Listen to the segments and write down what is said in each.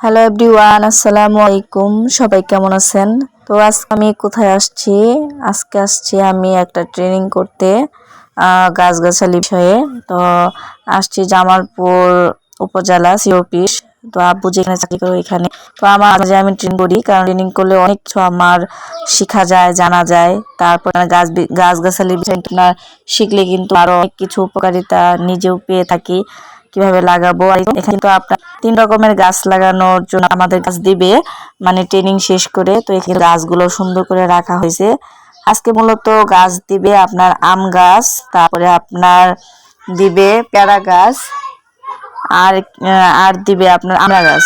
Hello everyone আসসালামু আলাইকুম সবাই কেমন আছেন? তো আজকে আমি কোথায় আসছি? আজকে আসছি আমি একটা ট্রেনিং করতে গাছগাছালি বিষয়ে। তো আসছি জামালপুর উপজেলা সি অফিস তো আব্বু যেখানে চাকরি করে এখানে তো আমার মাঝে আমি ট্রেনিং করি, কারণ ট্রেনিং করলে অনেক কিছু আমার শেখা যায়, জানা যায়। তারপর গাছ, গাছগাছালি বিষয়ে শিখলে কিন্তু আরও অনেক কিছু উপকারিতা নিজেও পেয়ে থাকি। কীভাবে লাগাবো? এখানে তো আপনার তিন রকমের গাছ লাগানোর জন্য আমাদের গাছ দিবে। মানে ট্রেনিং শেষ করে তো এখানে গাছগুলো সুন্দর করে রাখা হয়েছে। আজকে মূলত গাছ দিবে আপনার আম গাছ, তারপরে আপনার দিবে প্যারা গাছ, আর আর দিবে আপনার আমড়া গাছ।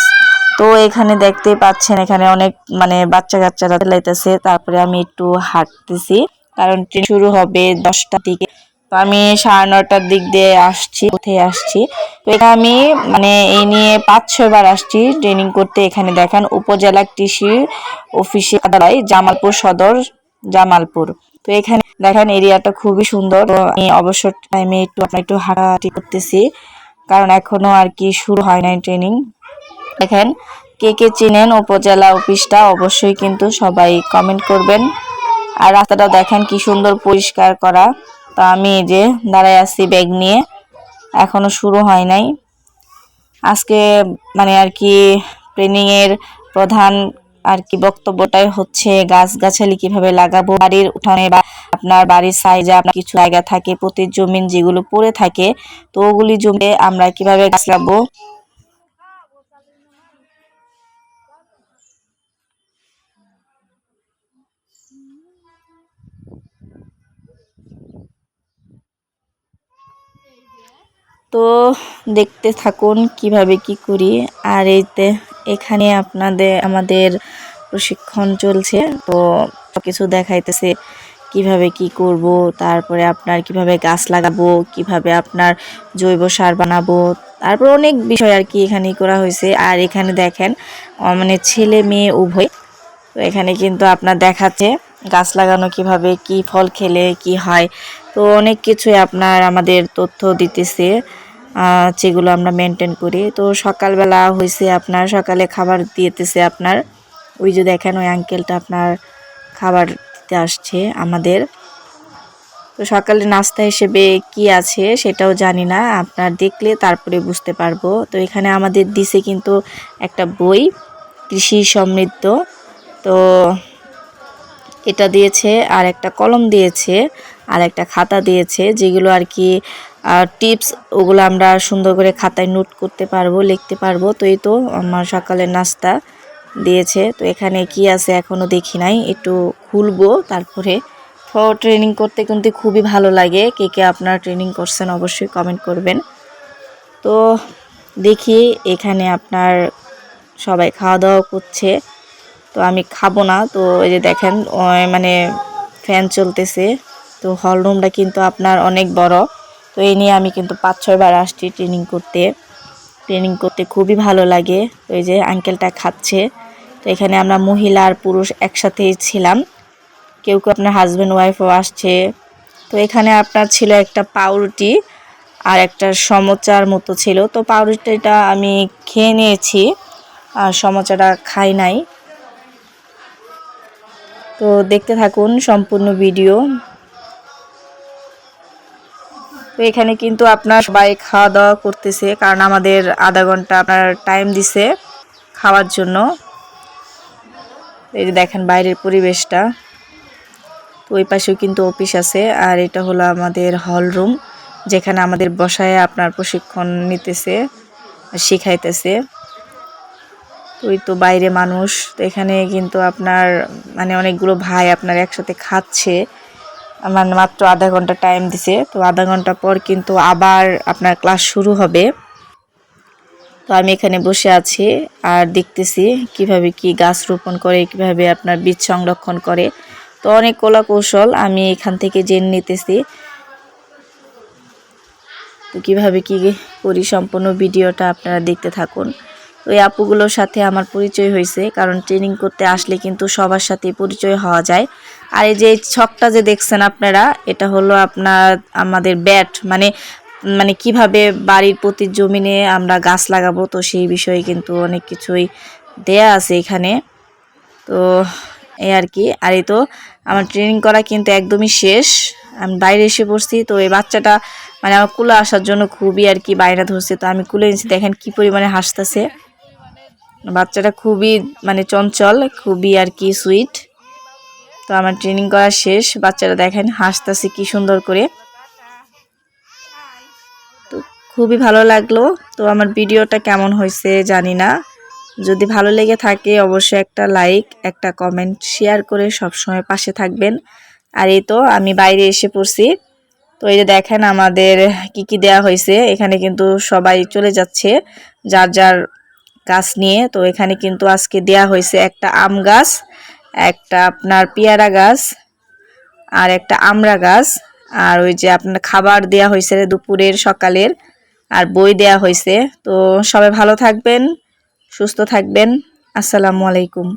তো এখানে দেখতেই পাচ্ছেন, এখানে অনেক মানে বাচ্চা কাচ্চারা লাইতেছে। তারপরে আমি একটু হাঁটতেছি, কারণ ট্রেন শুরু হবে দশটার দিকে। তো আমি সাড়ে নটার দিক দিয়ে আসছি কোথায় আসছি। তো এটা আমি মানে এই নিয়ে পাঁচ, ছয় বার আসছি ট্রেনিং করতে। এখানে দেখেন উপজেলা কৃষি অফিসে আদালয়, জামালপুর সদর, জামালপুর। তো এখানে দেখেন এরিয়াটা খুবই সুন্দর। তো আমি অবসর টাইমে একটু আপনার একটু হাঁটাহাঁটি করতেছি। কারণ এখনও আর কি শুরু হয় নাই ট্রেনিং দেখেন কে কে চিনেন উপজেলা অফিসটা, অবশ্যই কিন্তু সবাই কমেন্ট করবেন। আর রাস্তাটা দেখেন কি সুন্দর পরিষ্কার করা। তো আমি এই যে দাঁড়ায় আছি ব্যাগ নিয়ে। এখনও শুরু হয় নাই। আজকে মানে আর কি ট্রেনিংয়ের প্রধান আর কি বক্তব্যটাই হচ্ছে গাছ গাছালি কীভাবে লাগাবো, বাড়ির উঠানে বা আপনার বাড়ির সাইজে আপনার কিছু জায়গা থাকে প্রতি জমিন যেগুলো পড়ে থাকে, তো ওগুলি জমিতে আমরা কীভাবে গাছ লাগাবো তো দেখতে থাকুন কীভাবে কি করি। আর এইতে এখানে আপনাদের, আমাদের প্রশিক্ষণ চলছে। তো কিছু দেখাইতেছে কীভাবে কি করব, তারপরে আপনার কীভাবে গাছ লাগাবো, কীভাবে আপনার জৈব সার বানাবো। তারপর অনেক বিষয় আর কি এখানে করা হয়েছে। আর এখানে দেখেন মানে ছেলে মেয়ে উভয়। তো এখানে কিন্তু আপনার দেখাচ্ছে গাছ লাগানো কীভাবে, কি ফল খেলে কি হয়। তো অনেক কিছুই আপনার আমাদের তথ্য দিতেছে। যেগুলো আমরা মেনটেন করি। তো সকালবেলা হয়েছে আপনার, সকালে খাবার দিতেছে আপনার। ওই যে দেখেন, ওই আঙ্কেলটা আপনার খাবার দিতে আসছে আমাদের। তো সকালে নাস্তা হিসেবে কি আছে সেটাও জানি না, আপনার দেখলে তারপরে বুঝতে পারব। তো এখানে আমাদের দিছে কিন্তু একটা বই, কৃষি সমৃদ্ধ। তো এটা দিয়েছে, আর একটা কলম দিয়েছে, আর একটা খাতা দিয়েছে, যেগুলো আর কি টিপস ওগুলো আমরা সুন্দর করে খাতায় নোট করতে পারব, লিখতে পারব। তো এই তো আমার সকালের নাস্তা দিয়েছে। তো এখানে কি আছে এখনও দেখি নাই। একটু খুলবো, তারপরে তো ট্রেনিং করতে কিন্তু খুবই ভালো লাগে। কে কে আপনারা ট্রেনিং করছেন অবশ্যই কমেন্ট করবেন। তো দেখি এখানে আপনার সবাই খাওয়া দাওয়া করছে। তো আমি খাব না। তো এই যে দেখেন মানে ফ্যান চলতেছে। তো হল রুমটা কিন্তু আপনার অনেক বড়। তো এই নিয়ে আমি কিন্তু পাঁচ ছয়বার আসছি ট্রেনিং করতে। ট্রেনিং করতে খুবই ভালো লাগে। এই যে আঙ্কেলটা খাচ্ছে। তো এখানে আমরা মহিলা আর পুরুষ একসাথেই ছিলাম। কেউ কেউ আপনার হাজব্যান্ড ওয়াইফও আসছে। তো এখানে আপনার ছিল একটা পাউরুটি আর একটা সমচার মতো ছিল। তো পাউরুটিটা আমি খেয়ে নিয়েছি আর সমচাটা খাই নাই। তো দেখতে থাকুন সম্পূর্ণ ভিডিও এখানে কিন্তু আপনার সবাই খাওয়া দাওয়া করতেছে, কারণ আমাদের আধা ঘণ্টা আপনার টাইম দিছে খাওয়ার জন্য। এই যে দেখেন বাইরের পরিবেশটা, তো ওই পাশেও কিন্তু অফিস আছে, আর এটা হলো আমাদের হল রুম যেখানে আমাদের বসায় আপনার প্রশিক্ষণ নিতেছে, শিখাইতেছে। ওই তো বাইরে মানুষ, তো এখানে কিন্তু আপনার মানে অনেকগুলো ভাই আপনার একসাথে খাচ্ছে। আমার মাত্র আধা ঘণ্টা টাইম দিছে। তো আধা ঘণ্টা পর কিন্তু আবার আপনার ক্লাস শুরু হবে। তো আমি এখানে বসে আছি আর দেখতেছি কীভাবে কি গাছ রোপণ করে, কীভাবে আপনার বীজ সংরক্ষণ করে। তো অনেক কলা কৌশল আমি এখান থেকে জেনে নিতেছি। তো কীভাবে কী করি সম্পূর্ণ ভিডিওটা আপনারা দেখতে থাকুন। এই আপুগুলোর সাথে আমার পরিচয় হয়েছে, কারণ ট্রেনিং করতে আসলে কিন্তু সবার সাথে পরিচয় হওয়া যায়। আর এই যে ছকটা যে দেখছেন আপনারা, এটা হলো আপনার আমাদের ব্যাট মানে মানে কীভাবে বাড়ির প্রতি জমিনে আমরা গাছ লাগাবো, তো সেই বিষয়ে কিন্তু অনেক কিছুই দেয়া আছে এখানে। তো এই আর কি। আর এই তো আমার ট্রেনিং করা কিন্তু একদমই শেষ। আমি বাইরে এসে পড়ছি, তো এই বাচ্চাটা মানে আমার কুলে আসার জন্য খুবই আর কি বাইরে ধরছে। তো আমি কুলে নিয়েছি দেখেন কি পরিমাণে হাসতেছে। বাচ্চাটা খুবই মানে চঞ্চল, খুবই আর কি সুইট তো আমার ট্রেনিং করা শেষ, বাচ্চারা দেখেন হাসতেছে কি সুন্দর করে। তো খুবই ভালো লাগল। তো আমার ভিডিওটা কেমন হয়েছে জানি না। যদি ভালো লেগে থাকে অবশ্যই একটা লাইক একটা কমেন্ট শেয়ার করে সবসময় পাশে থাকবেন। আর এই তো আমি বাইরে এসে পড়ছি। তো এই যে দেখেন আমাদের কি কি দেয়া হয়েছে, এখানে কিন্তু সবাই চলে যাচ্ছে যার যার গাছ নিয়ে। তো এখানে কিন্তু আজকে দেয়া হয়েছে একটা আম গাছ। একটা আপনার পেয়ারা গাছ আর একটা আমরা গাছ। আর ওই যে আপনার খাবার দেয়া হয়েছে দুপুরের সকালের আর বই দেয়া হয়েছে। তো সবাই ভালো থাকবেন, সুস্থ থাকবেন। আসসালামু আলাইকুম।